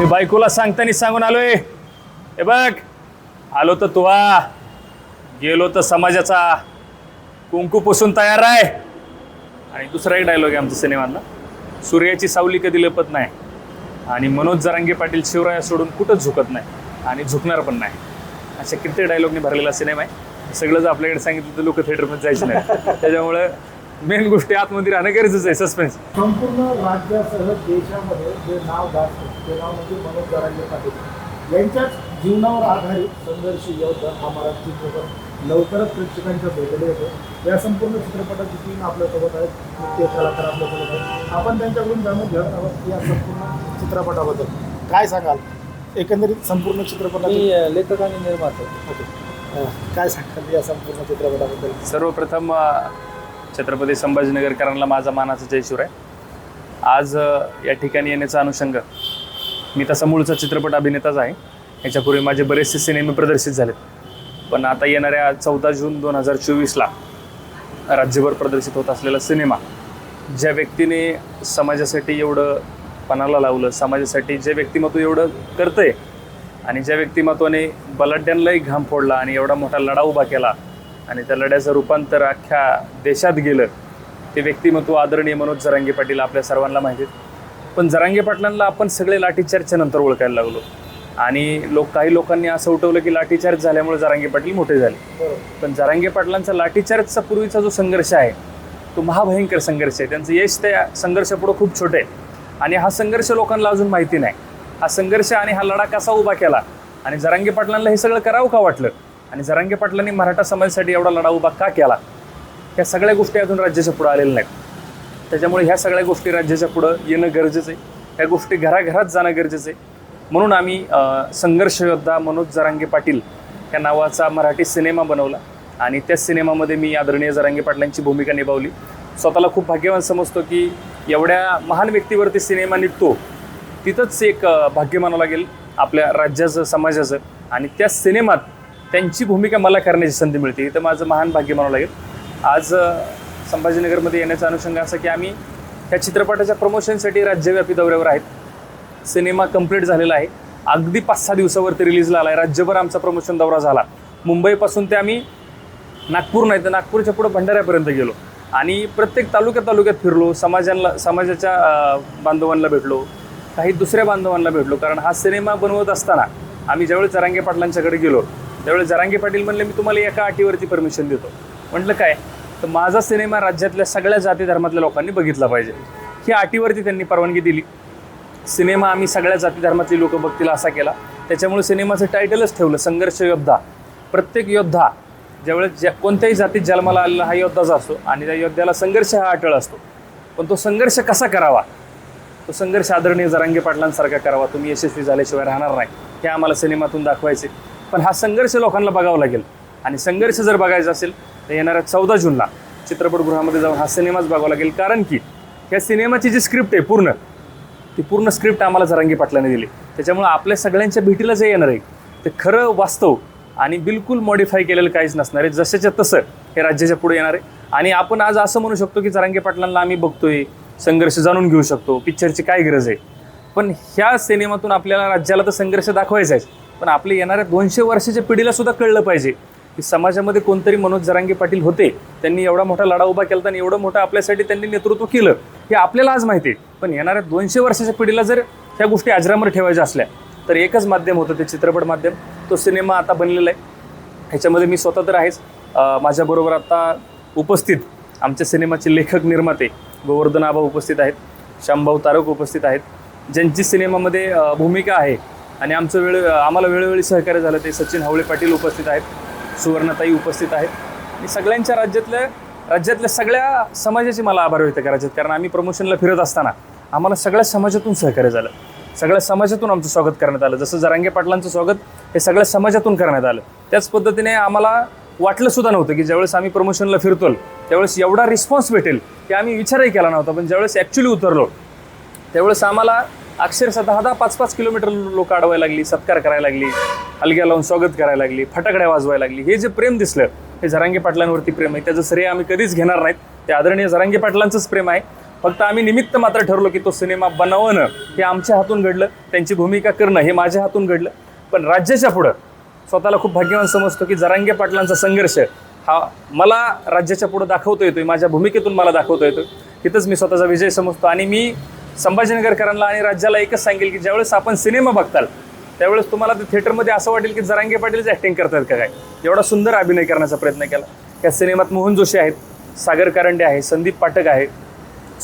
मी बायकोला सांगताना सांगून आलोय. हे बघ आलो तर तुवा गेलो तर समाजाचा. कुंकू पुसून तयार आहे आणि दुसरा एक डायलॉग आहे आमच्या सिनेमातला. सूर्याची सावली कधी लपत नाही. आणि मनोज जरांगे पाटील शिवराया सोडून कुठंच झुकत नाही. आणि झुकणार पण नाही. अशा किती डायलॉगने भरलेला सिनेमा आहे. सगळं जर आपल्याकडे सांगितलं तर लोक थिएटरमध्ये जायचे नाही त्याच्यामुळे मेन गोष्टी आतमध्ये राहणं गरजेचं आहे सस्पेन्स संपूर्ण राज्यासह देशामध्ये जे नाव गाजतं ते नाव म्हणजे मनोज जरांगे पाटील. यांच्याच जीवनावर आधारित संघर्ष योद्धा हा मराठी चित्रपट लवकरच प्रेक्षकांच्या भेटले येतो. या संपूर्ण चित्रपटाची टीम आपल्यासोबत आहेत. मुख्य कलाकार आपल्यासोबत आहेत. आपण त्यांच्याकडून जाणून घेत आहोत या संपूर्ण चित्रपटाबद्दल. काय सांगाल? एकंदरीत संपूर्ण चित्रपटाची मी लेखक आणि निर्माता. ओके. काय सांगाल या संपूर्ण चित्रपटाबद्दल? सर्वप्रथम छत्रपती संभाजीनगरकरांना माझा मानाचा जयशिवर आहे आज या ठिकाणी येण्याचा अनुषंग मी तसा मूळचा चित्रपट अभिनेताच आहे. याच्यापूर्वी माझे बरेचसे सिनेमे प्रदर्शित झालेत. पण आता येणाऱ्या चौदा जून दोन हजार चोवीसला राज्यभर प्रदर्शित होत असलेला सिनेमा ज्या व्यक्तीने समाजासाठी एवढं पणाला लावलं समाजासाठी जे व्यक्तिमत्व एवढं करतंय आणि ज्या व्यक्तिमत्वाने बलाढ्यांनाही घाम फोडला आणि एवढा मोठा लढा उभा केला आणि त्या लढ्याचं रूपांतर अख्ख्या देशात गेलं ते व्यक्तिमत्व आदरणीय मनोज जरांगे पाटील आपल्या सर्वांना माहिती पण जरांगे पाटलांना आपण सगळे लाठीचार्जच्या नंतर ओळखायला लागलो. आणि लोक काही लोकांनी असं उठवलं की लाठीचार्ज झाल्यामुळे जरांगे पाटील मोठे झाले. पण जरांगे पाटलांचा लाठीचार्जचा पूर्वीचा जो संघर्ष आहे तो महाभयंकर संघर्ष आहे. त्यांचं यश त्या संघर्षापुढं खूप छोटे आहे. आणि हा संघर्ष लोकांना अजून माहिती नाही. हा संघर्ष आणि हा लढा कसा उभा केला? आणि जरांगे पाटलांना हे सगळं करावं का वाटलं? आणि जरांगे पाटलांनी मराठा समाजासाठी एवढा लढा उभा का केला? ह्या सगळ्या गोष्टी अजून राज्याच्या पुढं आलेल्या नाहीत. त्याच्यामुळे ह्या सगळ्या गोष्टी राज्याच्या पुढं येणं गरजेचं आहे. ह्या गोष्टी घराघरात जाणं गरजेचं आहे. म्हणून आम्ही अ, संघर्ष योद्धा मनोज जरांगे पाटील या नावाचा मराठी सिनेमा बनवला आणि त्या सिनेमामध्ये मी आदरणीय जरांगे पाटलांची भूमिका निभावली. स्वतःला खूप भाग्यवान समजतो की एवढ्या महान व्यक्तीवरती सिनेमा निघतो तिथंच एक भाग्य मानावं लागेल आपल्या राज्याचं समाजाचं आणि त्या सिनेमात त्यांची भूमिका मला करण्याची संधी मिळते. इथं माझं महान भाग्य मानावं लागेल. आज संभाजीनगरमध्ये येण्याचा अनुषंग असं की आम्ही त्या चित्रपटाच्या प्रमोशनसाठी राज्यव्यापी दौऱ्यावर आहेत. सिनेमा कंप्लीट झालेला आहे. अगदी पाच सहा दिवसावरती रिलीजला आला आहे राज्यभर आमचा प्रमोशन दौरा झाला. मुंबईपासून ते आम्ही नागपूर नाही तर नागपूरच्या पुढं भंडाऱ्यापर्यंत गेलो. आणि प्रत्येक तालुक्यात तालुक्यात फिरलो. समाजांना समाजाच्या बांधवांना भेटलो. काही दुसऱ्या बांधवांना भेटलो. कारण हा सिनेमा बनवत असताना आम्ही ज्यावेळेस जरांगे पाटलांच्याकडे गेलो त्यावेळेस जरांगे पाटील म्हणले मी तुम्हाला एका अटीवरती परमिशन देतो. म्हटलं काय? तर माझा सिनेमा राज्यातल्या सगळ्या जाती धर्मातल्या लोकांनी बघितला पाहिजे. ही अटीवरती त्यांनी परवानगी दिली. सिनेमा आम्ही सगळ्या जाती धर्मातली लोक बघतील असा केला. त्याच्यामुळे सिनेमाचं टायटलच ठेवलं संघर्ष योद्धा. प्रत्येक योद्धा ज्यावेळेस ज्या कोणत्याही जातीत जन्माला आलेला हा योद्धाचा असतो आणि त्या योद्ध्याला संघर्ष हा अटळ असतो. पण तो संघर्ष कसा करावा? तो संघर्ष आदरणीय जरांगे पाटलांसारखा करावा. तुम्ही यशस्वी झाल्याशिवाय राहणार नाही. हे आम्हाला सिनेमातून दाखवायचे. पण हा संघर्ष लोकांना बघावा लागेल. आणि संघर्ष जर बघायचा असेल तर येणाऱ्या चौदा जूनला चित्रपटगृहामध्ये जाऊन हा सिनेमाच बघावा लागेल. कारण की ह्या सिनेमाची जी स्क्रिप्ट आहे पूर्ण ती पूर्ण स्क्रिप्ट आम्हाला जरांगी पाटलाने दिली. त्याच्यामुळे आपल्या सगळ्यांच्या भेटीला जे येणार आहे ते खरं वास्तव आणि बिलकुल मॉडिफाय केलेलं काहीच नसणार आहे. जशाच्या तसं हे राज्याच्या पुढे येणार आहे. आणि आपण आज असं म्हणू शकतो की जरांगे पाटलांना आम्ही बघतोय संघर्ष जाणून घेऊ शकतो पिक्चरची काय गरज आहे. पण ह्या सिनेमातून आपल्याला राज्याला तर संघर्ष दाखवायचा आहे. पण आपले येणाऱ्या दोनशे वर्षाच्या पिढीला सुद्धा कळलं पाहिजे. की समाजामध्ये कोणतरी मनोज जरांगे पाटील होते त्यांनी एवढा मोठा लढा उभा केला आणि एवढं मोठं आपल्यासाठी त्यांनी नेतृत्व केलं हे आपल्याला आज माहिती आहे. पण येणाऱ्या दोनशे वर्षाच्या पिढीला जर ह्या गोष्टी अजरामर ठेवायच्या असल्या तर एकच माध्यम होतं ते चित्रपट माध्यम. तो सिनेमा आता बनलेला आहे. ह्याच्यामध्ये मी स्वतः तर आहेच. माझ्याबरोबर आता उपस्थित आमच्या सिनेमाचे लेखक निर्माते गोवर्धन आबा उपस्थित आहेत शामभाऊ तारक उपस्थित आहेत ज्यांची सिनेमामध्ये भूमिका आहे. आणि आमचं वेळ आम्हाला वेळोवेळी सहकार्य झालं ते सचिन हावळे पाटील उपस्थित आहेत. सुवर्णताई उपस्थित आहेत. आणि सगळ्यांच्या राज्यातल्या राज्यातल्या सगळ्या समाजाचे मला आभार व्यक्त करायचे आहेत. कारण आम्ही प्रमोशनला फिरत असताना आम्हाला सगळ्या समाजातून सहकार्य झालं. सगळ्या समाजातून आमचं स्वागत करण्यात आलं. जसं जरांगे पाटलांचं स्वागत हे सगळ्या समाजातून करण्यात आलं. त्याच पद्धतीने आम्हाला वाटलं सुद्धा नव्हतं की ज्यावेळेस आम्ही प्रमोशनला फिरतो त्यावेळेस एवढा रिस्पॉन्स भेटेल की आम्ही विचारही केला नव्हता. पण ज्यावेळेस ॲक्च्युली उतरलो त्यावेळेस आम्हाला अक्षरशः दहा दहा पाच पाच किलोमीटर लोक अडवायला लागली सत्कार करायला लागली हलग्या लावून स्वागत करायला लागली फटाकड्या वाजवायला लागली. हे जे प्रेम दिसलं हे जरांगे पाटलांवरती प्रेम आहे. त्याचं श्रेय आम्ही कधीच घेणार नाहीत. ते आदरणीय जरांगे पाटलांचंच प्रेम आहे. फक्त आम्ही निमित्त मात्र ठरलो की तो सिनेमा बनवणं हे आमच्या हातून घडलं त्यांची भूमिका करणं हे माझ्या हातून घडलं. पण राज्याच्या पुढं स्वतःला खूप भाग्यवान समजतो की जरांगे पाटलांचा संघर्ष हा मला राज्याच्या पुढं दाखवता येतोय माझ्या भूमिकेतून मला दाखवता येतो तिथंच मी स्वतःचा विजय समजतो. आणि मी संभाजीनगरकरांना आणि राज्याला एकच सांगेल की ज्यावेळेस आपण सिनेमा बघताल त्यावेळेस तुम्हाला ते थिएटरमध्ये असं वाटेल की जरांगे पाटीलच ॲक्टिंग करतात का काय? एवढा सुंदर अभिनय करण्याचा प्रयत्न केला. या सिनेमात मोहन जोशी आहेत सागर कारंडे आहे संदीप पाठक आहे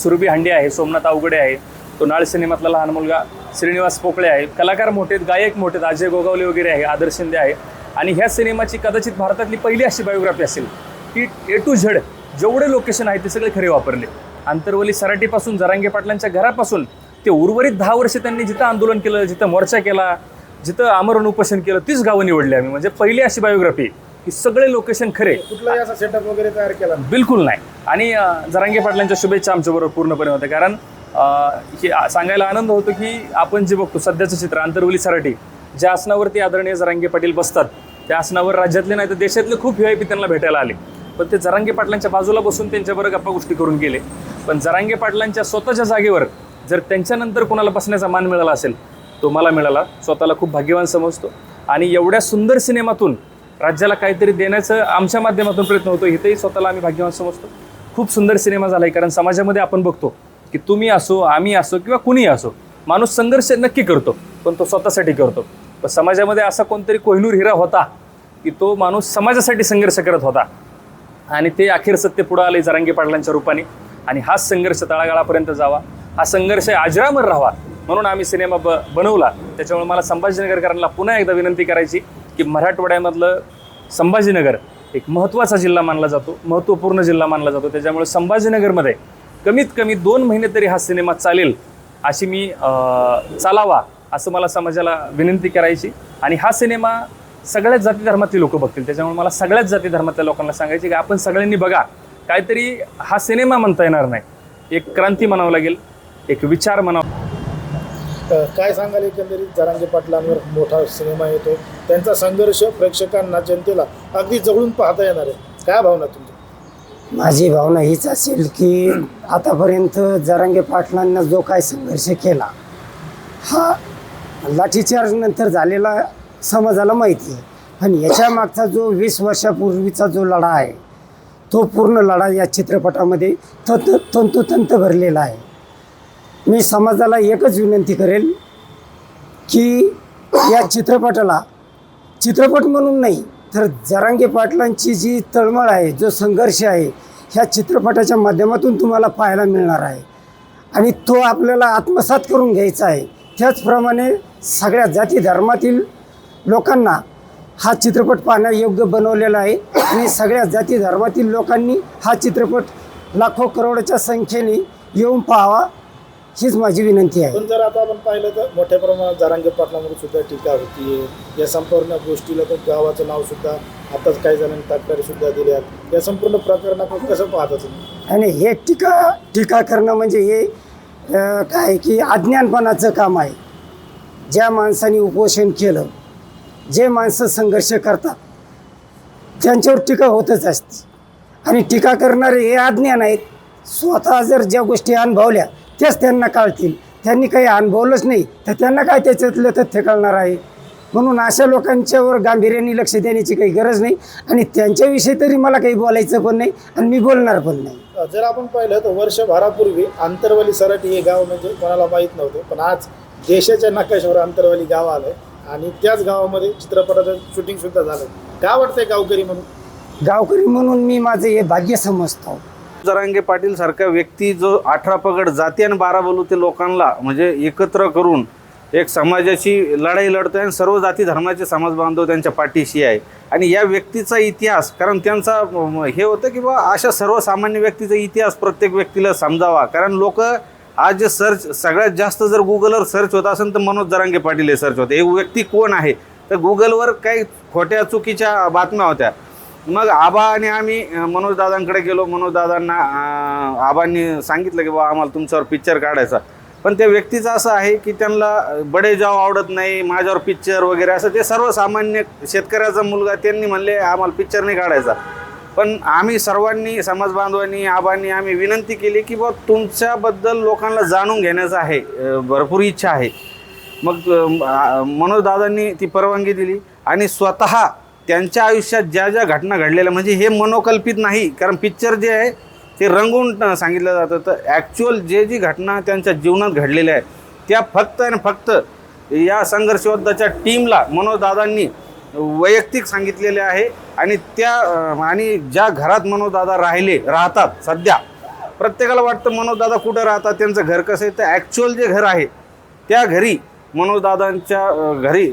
सुरभी हांडे आहे सोमनाथ अवघडे आहे तो नाळ सिनेमातला लहान मुलगा श्रीनिवास पोकळे आहे कलाकार मोठे आहेत गायक मोठे आहेत अजय गोगावले वगैरे आहे आदर्श शिंदे आहे. आणि ह्या सिनेमाची कदाचित भारतातली पहिली अशी बायोग्राफी असेल की ए टू झेड जेवढे लोकेशन आहे ते सगळे खरे वापरले. आंतरवली सराटीपासून जरांगे पाटलांच्या घरापासून ते उर्वरित दहा वर्ष त्यांनी जिथं आंदोलन केलं जिथं मोर्चा केला जिथं आमरण उपोषण केलं तीच गावं निवडली आम्ही. म्हणजे पहिली अशी बायोग्राफी की सगळे लोकेशन खरे. कुठलाही असा सेटअप वगैरे तयार केला. बिलकुल नाही. आणि जरांगे पाटलांच्या शुभेच्छा आमच्याबरोबर पूर्णपणे होत्या. कारण हे सांगायला आनंद होतो की आपण जे बघतो सध्याचं चित्र आंतरवली सराठी ज्या आसनावरती आदरणीय जरांगे पाटील बसतात त्या आसनावर राज्यातले नाही तर देशातले खूप व्ही आय पी त्यांना भेटायला आले. पण ते जरांगे पाटलांच्या बाजूला बसून त्यांच्याबरोबर गप्पा गोष्टी करून गेले. पण जरांगे पाटलांच्या स्वतःच्या जागेवर जर त्यांच्यानंतर कोणाला बसण्याचा मान मिळाला असेल तो मला मिळाला. स्वतःला खूप भाग्यवान समजतो. आणि एवढ्या सुंदर सिनेमातून राज्याला काहीतरी देण्याचं आमच्या माध्यमातून प्रयत्न होतो इथेही स्वतःला आम्ही भाग्यवान समजतो. खूप सुंदर सिनेमा झाला आहे कारण समाजामध्ये आपण बघतो की तुम्ही असो आम्ही असो किंवा कुणीही असो माणूस संघर्ष नक्की करतो पण तो स्वतःसाठी करतो. पण समाजामध्ये असा कोणतरी कोहिनूर हिरा होता की तो माणूस समाजासाठी संघर्ष करत होता. आणि ते अखेर सत्य पुढं आले जरांगे पाटलांच्या रूपाने. आणि हाच संघर्ष तळागाळापर्यंत जावा. हा संघर्ष अजरामर राहावा म्हणून आम्ही सिनेमा ब बनवला. त्याच्यामुळे मला संभाजीनगरकरांना पुन्हा एकदा विनंती करायची की मराठवाड्यामधलं संभाजीनगर एक महत्त्वाचा जिल्हा मानला जातो महत्त्वपूर्ण जिल्हा मानला जातो. त्याच्यामुळे संभाजीनगरमध्ये कमीत कमी दोन महिने तरी हा सिनेमा चालेल अशी मी चालावा असं मला समाजाला विनंती करायची. आणि हा सिनेमा सगळ्याच जाती धर्मातली लोक बघतील. त्याच्यामुळे मला सगळ्याच जाती धर्मातल्या लोकांना सांगायचे की आपण सगळ्यांनी बघा. काहीतरी हा सिनेमा म्हणता येणार नाही. एक क्रांती म्हणावं लागेल एक विचार म्हणावा तर काय सांगाल एकंदरीत जरांगे पाटलांवर मोठा सिनेमा येतो? त्यांचा संघर्ष प्रेक्षकांना जनतेला अगदी जवळून पाहता येणार आहे. काय भावना तुमची? माझी भावना हीच असेल की आतापर्यंत जरांगे पाटलांना जो काय संघर्ष केला हा लाठीचार्ज नंतर झालेला समाजाला माहिती आहे. पण याच्या मागचा जो वीस वर्षापूर्वीचा जो लढा आहे तो पूर्ण लढा या चित्रपटामध्ये तंत तंतोतंत भरलेला आहे. मी समाजाला एकच विनंती करेल की या चित्रपटाला चित्रपट म्हणून नाही तर जरांगे पाटलांची जी तळमळ आहे जो संघर्ष आहे ह्या चित्रपटाच्या माध्यमातून तुम्हाला पाहायला मिळणार आहे. आणि तो आपल्याला आत्मसात करून घ्यायचा आहे. त्याचप्रमाणे सगळ्या जाती धर्मातील लोकांना हा चित्रपट पाहण्यायोग्य बनवलेला आहे. आणि सगळ्या जाती धर्मातील लोकांनी हा चित्रपट लाखो करोडच्या संख्येने येऊन पाहावा हीच माझी विनंती आहे. पण जर आता आपण पाहिलं तर मोठ्या प्रमाणात जरांगे पाटलांवर सुद्धा टीका होतीये. या संपूर्ण गोष्टीला तर गावाचं नाव सुद्धा आताच काही जणांनी तक्रारी सुद्धा दिल्यात. या संपूर्ण प्रकरणात कसं पाहता तुम्ही? आणि हे टीका टीका करणं म्हणजे हे काय की अज्ञानपणाचं काम आहे. ज्या माणसाने उपोषण केलं जे माणसं संघर्ष करतात त्यांच्यावर टीका होतच असते. आणि टीका करणारे हे अज्ञान आहेत स्वतः जर ज्या गोष्टी अनुभवल्या त्याच त्यांना कळतील. त्यांनी काही अनुभवलंच नाही तर त्यांना काय त्याच्यातलं तथ्य कळणार आहे? म्हणून अशा लोकांच्यावर गांभीर्याने लक्ष देण्याची काही गरज नाही आणि त्यांच्याविषयी तरी मला काही बोलायचं पण नाही आणि मी बोलणार पण नाही. जर आपण पाहिलं तर वर्षभरापूर्वी आंतरवाली सराटी हे गाव म्हणजे कोणाला माहीत नव्हतं पण आज देशाच्या नकाशावर आंतरवाली गाव आलं आणि त्याच गावामध्ये चित्रपटाचं शूटिंग सुद्धा झालं. काय वाटतंय गावकरी म्हणून? गावकरी म्हणून मी माझं हे भाग्य समजतो. जरांगे पाटील सारखा व्यक्ती जो अठरा पगड जाती आणि बारा बोलू ते लोकांना म्हणजे एकत्र करून एक समाजाची लढाई लढतोय आणि सर्व जाती धर्माचे समाज बांधव त्यांच्या पाठीशी आहे. आणि या व्यक्तीचा इतिहास कारण त्यांचा म, हे होतं की बा अशा सर्वसामान्य व्यक्तीचा इतिहास प्रत्येक व्यक्तीला समजावा. कारण लोक आज जे सर्च सगळ्यात जास्त जर गुगलवर सर्च होत असेल तर मनोज जरांगे पाटील हे सर्च होते. हे व्यक्ती कोण आहे? तर गुगलवर काही खोट्या चुकीच्या बातम्या होत्या. मग आबा आणि आम्ही मनोजदादांकडे मनोज दादांकडे गेलो. मनोज दादांना आबांनी सांगितलं की बाबा आम्हाला तुमच्यावर पिक्चर काढायचा. पण त्या व्यक्तीचं असं आहे की त्यांना बडे जाव आवडत नाही माझ्यावर पिक्चर वगैरे असं. ते सर्वसामान्य शेतकऱ्याचा मुलगा त्यांनी म्हणले आम्हाला पिक्चर नाही काढायचा. पण आम्ही सर्वांनी समाजबांधवांनी आबांनी आम्ही विनंती केली की बा तुमच्याबद्दल लोकांना जाणून घेण्याचं आहे भरपूर इच्छा आहे. मग मनोजदादांनी ती परवानगी दिली आणि स्वतः त्यांच्या आयुष्यात ज्या ज्या घटना घडलेल्या म्हणजे हे मनोकल्पित नाही कारण पिक्चर जे आहे ते रंगवून सांगितलं जातं. तर ॲक्च्युअल जे जी घटना त्यांच्या जीवनात घडलेल्या आहेत त्या फक्त आणि फक्त या संघर्षयोद्धाच्या टीमला मनोजदादांनी वैयक्तिक सांगितलेले आहे आणि त्या आणि ज्या घरात मनोजदादा राहिले राहतात सध्या प्रत्येकाला वाटतं मनोजदादा कुठं राहतात त्यांचं घर कसं आहे तर ॲक्च्युअल जे घर आहे त्या घरी मनोजदादांच्या घरी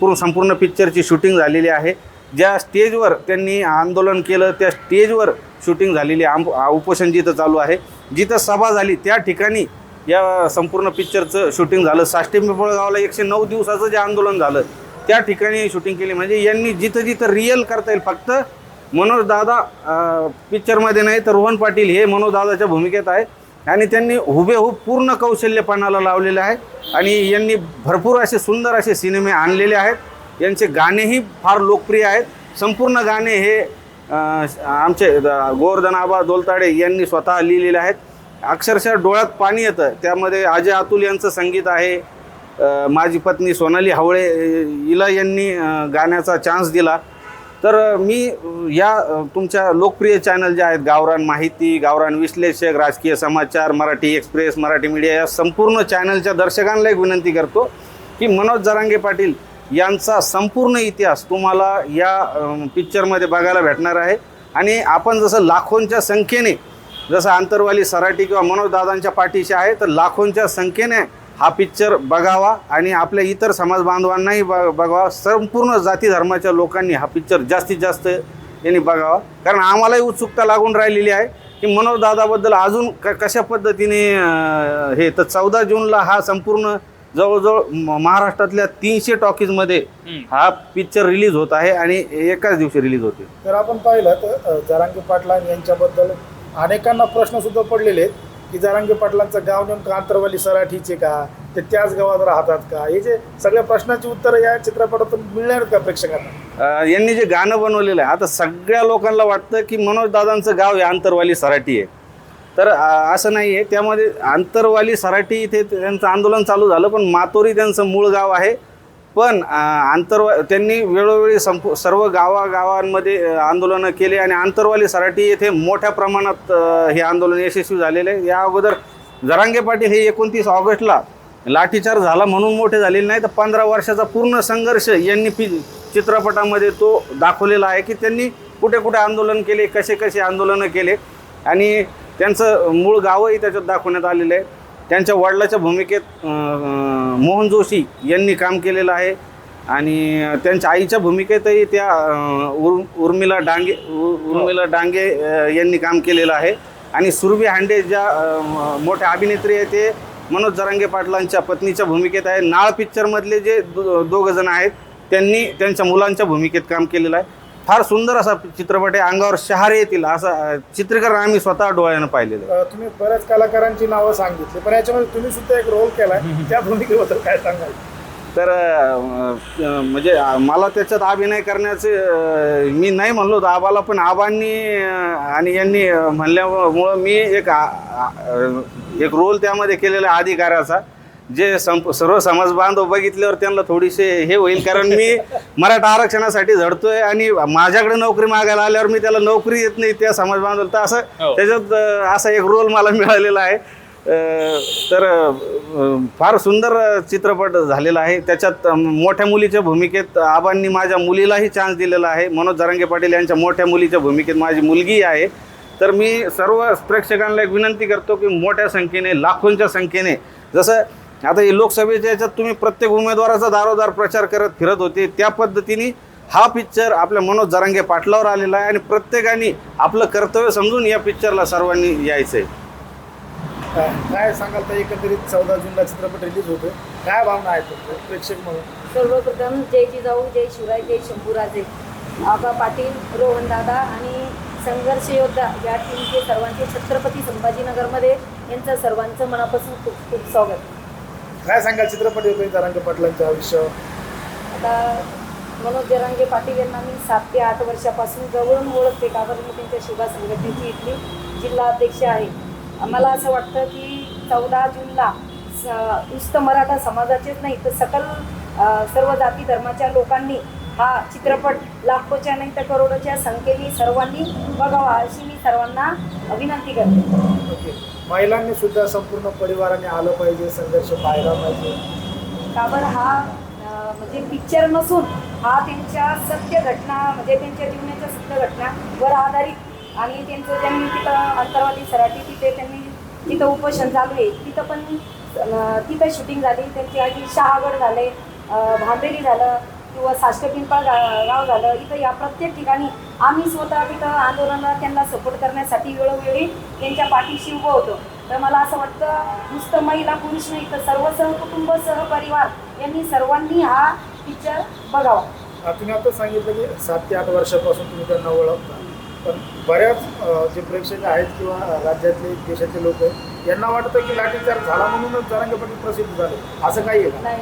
पूर्ण संपूर्ण पिक्चरची शूटिंग झालेली आहे. ज्या स्टेजवर त्यांनी आंदोलन केलं त्या स्टेजवर शूटिंग झालेली आम उपोषण जिथं चालू आहे जिथं सभा झाली त्या ठिकाणी या संपूर्ण पिक्चरचं शूटिंग झालं. साष्टी पिंपळगावला एकशे नऊ दिवसाचं जे आंदोलन झालं त्या ठिकाणी शूटिंग केली. म्हणजे यांनी जिथं जिथं रिअल करता येईल फक्त मनोज दादा पिक्चरमध्ये नाही तर रोहन पाटील हे मनोज दादाच्या भूमिकेत आहे. आणि त्यांनी हुबेहूब पूर्ण कौशल्यपणाला लावलेलं आहे. आणि यांनी भरपूर असे सुंदर असे सिनेमे आणलेले आहेत. यांचे गाणेही फार लोकप्रिय आहेत. संपूर्ण गाणे हे आमचे द- गोवर्धन आबा दोलताडे यांनी स्वतः लिहिलेले आहेत. अक्षरशः डोळ्यात पाणी येतं. त्यामध्ये अजय अतुल यांचं संगीत आहे. माझी पत्नी सोनाली हावळे इला हिला यांनी गाण्याचा चान्स दिला. तर मी या तुमच्या लोकप्रिय चॅनल जे आहेत गावरान माहिती गावरान विश्लेषक राजकीय समाचार मराठी एक्सप्रेस मराठी मीडिया या संपूर्ण चॅनलच्या दर्शकांना एक विनंती करतो की मनोज जरांगे पाटील यांचा संपूर्ण इतिहास तुम्हाला या पिक्चरमध्ये बघायला भेटणार आहे. आणि आपण जसं लाखोंच्या संख्येने जसं आंतरवाली सराटी किंवा मनोज दादांच्या पाठीशी आहे तर लाखोंच्या संख्येने हा पिक्चर बघावा आणि आपल्या इतर समाज बांधवांनाही ब बघावा. संपूर्ण जाती धर्माच्या लोकांनी हा पिक्चर जास्तीत जास्त यांनी बघावा. कारण आम्हालाही उत्सुकता लागून राहिलेली आहे की मनोज दादाबद्दल अजून क कशा पद्धतीने हे तर चौदा जूनला हा संपूर्ण जवळजवळ म- महाराष्ट्रातल्या तीनशे टॉकीजमध्ये हा पिक्चर रिलीज होत आहे आणि एकाच दिवशी रिलीज होते. तर आपण पाहिलं तर जरांगे पाटलां यांच्याबद्दल अनेकांना प्रश्न सुद्धा पडलेले आहेत. की जरांगे पाटलांचं गाव नेमकं आंतरवाली सराठीचे का? ते त्याच गावात राहतात का? हे जे सगळ्या प्रश्नाची उत्तरं या चित्रपटातून मिळणार का प्रेक्षकांना? यांनी जे गाणं बनवलेलं आहे आता सगळ्या लोकांना वाटतं की मनोज दादांचं गाव हे आंतरवाली सराठी आहे. तर असं नाही आहे. त्यामध्ये आंतरवाली सराठी इथे त्यांचं आंदोलन चालू झालं पण मातोरी त्यांचं मूळ गाव आहे. पण आंतरवा त्यांनी वेळोवेळी संपू सर्व गावागावांमध्ये आंदोलनं केले आणि आंतरवाली सराटी येथे मोठ्या प्रमाणात हे आंदोलन यशस्वी झालेले आहे. या अगोदर जरांगे पाटील हे एकोणतीस ऑगस्टला लाठीचार झाला म्हणून मोठे झालेले नाही तर पंधरा वर्षाचा पूर्ण संघर्ष यांनी पि चित्रपटामध्ये तो दाखवलेला आहे की त्यांनी कुठे कुठे आंदोलन केले कसे कसे आंदोलनं केले. आणि त्यांचं मूळ गावही त्याच्यात दाखवण्यात आलेलं आहे. त्यांच्या वडिलाच्या भूमिकेत मोहन जोशी यांनी काम केलेलं आहे. आणि त्यांच्या आईच्या भूमिकेतही त्या उर् उर उर्मिला डांगे उ- उर्मिला डांगे यांनी काम केलेलं आहे. आणि सुरभी हांडे ज्या मोठ्या अभिनेत्री आहे ते मनोज जरांगे पाटलांच्या पत्नीच्या भूमिकेत आहे. नाळ पिक्चरमधले जे दो दोघं जण आहेत त्यांनी त्यांच्या मुलांच्या भूमिकेत काम केलेलं आहे. फार सुंदर असा चित्रपट आहे अंगावर शहारे येतील असा चित्रीकरण आम्ही स्वतः डोळ्यानं पाहिलेलं अ, तुम्ही बऱ्याच कलाकारांची नावं सांगितली पण याच्यामध्ये तुम्ही सुद्धा एक रोल केलाय त्या भूमिकेबद्दल काय सांगाल? तर अं, अं, म्हणजे अं, मला त्याच्यात अभिनय करण्याचे अं, मी नाही म्हणलो होतो आबाला पण आबांनी अं, आणि यांनी अं, म्हणल्यामुळं मी एक आ- आ- अं, एक रोल त्यामध्ये केलेला आहे अधिकाराचा. जे संप सर्व समाज बांधव बघितल्यावर त्यांना थोडीसे हे होईल कारण मी मराठा आरक्षणासाठी झडतोय आणि माझ्याकडे नोकरी मागायला आल्यावर मी त्याला नोकरी येत नाही त्या समाज बांधव तर असं हो. त्याच्यात अं, असा एक रोल मला मिळालेला आहे. अं, तर अं, फार सुंदर चित्रपट झालेला आहे. त्याच्यात अं, मोठ्या मुलीच्या भूमिकेत आबांनी माझ्या मुलीलाही चान्स दिलेला आहे. मनोज जरांगे पाटील यांच्या मोठ्या मुलीच्या भूमिकेत माझी मुलगी आहे. तर मी सर्व प्रेक्षकांना एक विनंती करतो की मोठ्या संख्येने लाखोंच्या संख्येने जसं आता हे लोकसभेच्या याच्यात तुम्ही प्रत्येक उमेदवाराचा दारोदार प्रचार करत फिरत होते. त्या पद्धतीने हा पिक्चर आपल्या मनोज जरांगे पाटलावर आलेला आहे आणि प्रत्येकाने आपलं कर्तव्य समजून या पिक्चरला सर्वांनी यायचं आहे काय काय सांगाल तर एकंदरीत चौदा जूनला चित्रपट रिलीज होतोय. काय भावना आहेत प्रेक्षक म्हणून? सर्वप्रथम जय जिजाऊ जय शिवराय जय शंभूराजे. आबा पाटील रोहन दादा आणि संघर्ष योद्धा या टीमचे सर्वांचे छत्रपती संभाजीनगरमध्ये यांचं सर्वांचं मनापासून खूप खूप स्वागत. काय सांगाल चित्रपट येतोय जरांगे पाटलांच्या आयुष्यावर? आता मनोज जरांगे पाटील यांना मी सात ते आठ वर्षापासून जवळून ओळखते का बरं मी त्यांच्या शिवा संघटनेची इथली जिल्हा अध्यक्ष आहे. मला असं वाटतं की चौदा जूनला स- नुसतं मराठा समाजाचेच नाही तर सकल सर्व जाती धर्माच्या लोकांनी हा चित्रपट लाखोच्या नाही तर करोडोच्या संख्येने सर्वांनी बघावा अशी मी सर्वांना विनंती करते. ओके. महिलांनी सुद्धा संपूर्ण परिवाराने आलं पाहिजे संघर्ष पाहायला पाहिजे. का बरं? हा अं, म्हणजे पिक्चर नसून हा त्यांच्या सत्य घटना म्हणजे त्यांच्या जीवनाच्या सत्य घटनावर आधारित आणि त्यांचं ज्यांनी तिथं अंतर्वादी सराठी तिथे त्यांनी तिथं उपोषण चालू आहे तिथं पण अं, तिथं शूटिंग झाली. त्यांची आधी शहागड झाले अं, भांबेरी झालं. किंवा साष्ट पिंपळ गाव झालं इथं या प्रत्येक ठिकाणी आम्ही स्वतः तिथं आंदोलनाला त्यांना सपोर्ट करण्यासाठी वेळोवेळी त्यांच्या पाठीशी उभं होतो. तर मला असं वाटतं नुसतं महिला पुरुष नाही तर सर्व सहकुटुंब सहपरिवार यांनी सर्वांनी हा पिक्चर बघावा. तुम्ही आता सांगितलं की सात ते आठ वर्षापासून तुम्ही त्यांना ओळखता. पण बऱ्याच जे प्रेक्षक आहेत किंवा राज्यातले देशातले लोक आहेत यांना वाटतं की लाठीचार्ज झाला म्हणूनच जरांगे पाटील प्रसिद्ध झाले. असं काही आहे